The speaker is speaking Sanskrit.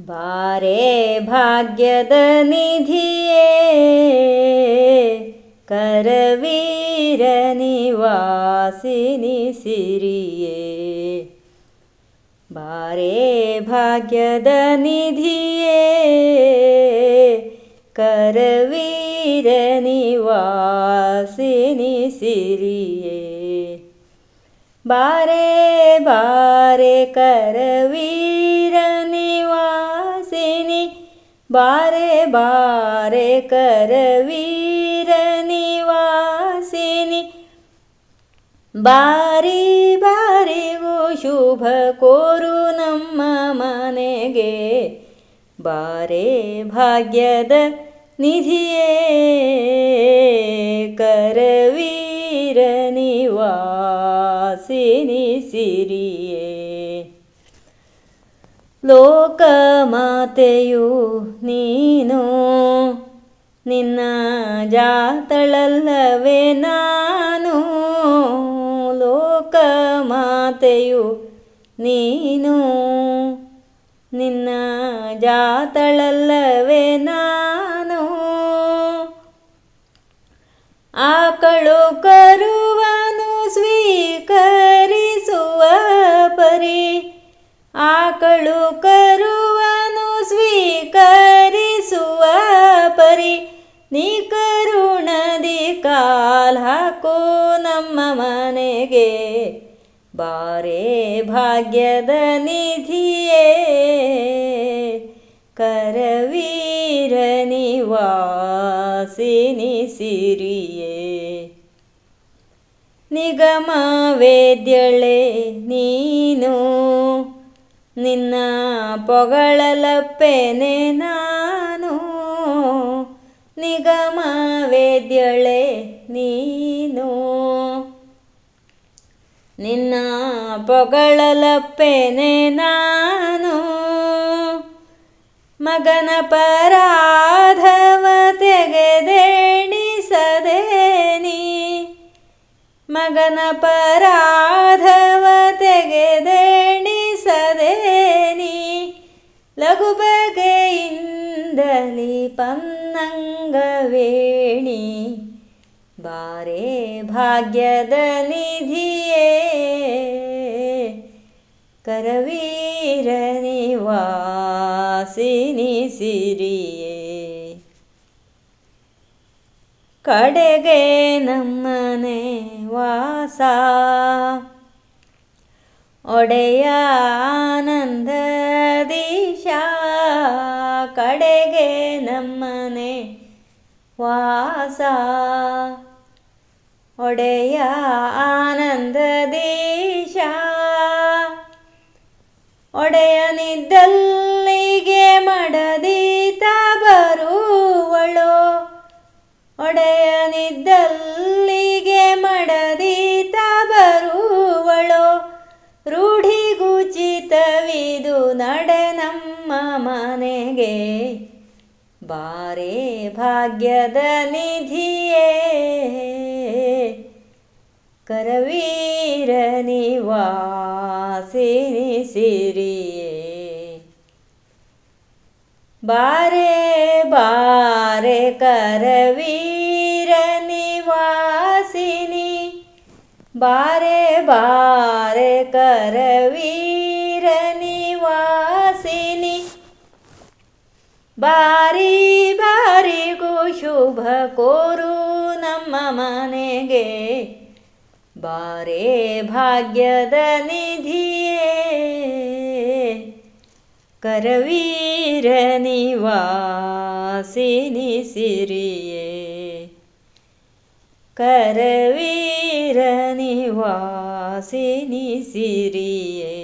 बारे भाग्यदनिधिये करवीरनिवासिनि सिरिये। बारे भाग्यदनिधिये करवीरनिवासिनि सिरिये। बारे बारे करवीर ಬಾರೆ ಬಾರೆ ಕರವೀರ ನಿವಾಸಿನಿ ಬಾರಿ ಬಾರಿಗೂ ಶುಭ ಕೋರು ನಮ್ಮ ಮನೆಗೆ ಬಾರೆ ಭಾಗ್ಯದ ನಿಧಿಯೇ ಕರವೀರ ನಿವಾಸಿನಿ ಸಿರಿಯೇ ಲೋಕಮಾತೆಯು ನೀನು ನಿನ್ನ ಜಾತಳಲ್ಲವೇ ನಾನು. ಲೋಕಮಾತೆಯು ನೀನು ನಿನ್ನ ಜಾತಳಲ್ಲವೇ ನಾನು ನೀ ಕರುಣದಿ ಕಾಲ್ ಹಾಕೋ ನಮ್ಮ ಮನೆಗೆ. ಬಾರೆ ಭಾಗ್ಯದ ನಿಧಿಯೇ. ಕರವೀರ ನಿವಾಸಿನಿ ಸಿರಿಯೇ ನಿಗಮ ವೇದ್ಯಳೆ ನೀನು, ನಿನ್ನ ಪೊಗಳಲಪ್ಪೆನೆ ನಾನು ನಿಗಮ ವೇದ್ಯಳೆ ನೀನು ನಿನ್ನ ಪೊಗಳಲಪ್ಪೆನೆ ನಾನು ಮಗನ ಪರಾಧವ ತೆಗೆದೇಣಿಸದೆ ನೀ ಮಗನ ಪರಾಧವ ತೆಗೆದೇಣಿಸದೆ ನೀ ಲಘು ಬಗೆಯಿಂದಲಿ ಪನ್ನಂಗವೇಣಿ ಬಾರೆ ಭಾಗ್ಯದ ನಿಧಿಯೇ. ಕರವೀರ ನಿವಾಸಿನಿ ಸಿರಿಯೇ ಕಡೆಗೆ ನಮ್ಮನೆ ವಾಸ ಒಡೆಯ ಆನಂದದೀಶ. ಕಡೆಗೆ ನಮ್ಮನೆ ವಾಸ? ಒಡೆಯ ಆನಂದದೀಶ ಒಡೆಯನಿದ್ದಲ್ಲಿಗೆ ಮನೆಗೆ ಬಾರೆ ಭಾಗ್ಯದ ನಿಧಿಯೇ ಕರವೀರ ನಿವಾಸಿನಿ ಸಿರಿಯೇ ಬಾರೆ ಬಾರೆ ಕರವೀರ ನಿವಾಸಿನಿ ಬಾರೆ ಬಾರೆ ಕರವೀರ ಬಾರಿ ಬಾರಿಗೂ ಶುಭ ಕೋರು ನಮ್ಮ ಮನೆಗೆ ಬಾರೆ ಭಾಗ್ಯದ ನಿಧಿಯೇ ಕರವೀರ ನಿವಾಸಿನಿ ಸಿರಿಯೇ ಕರವೀರ ನಿವಾಸಿನಿ ಸಿರಿಯೇ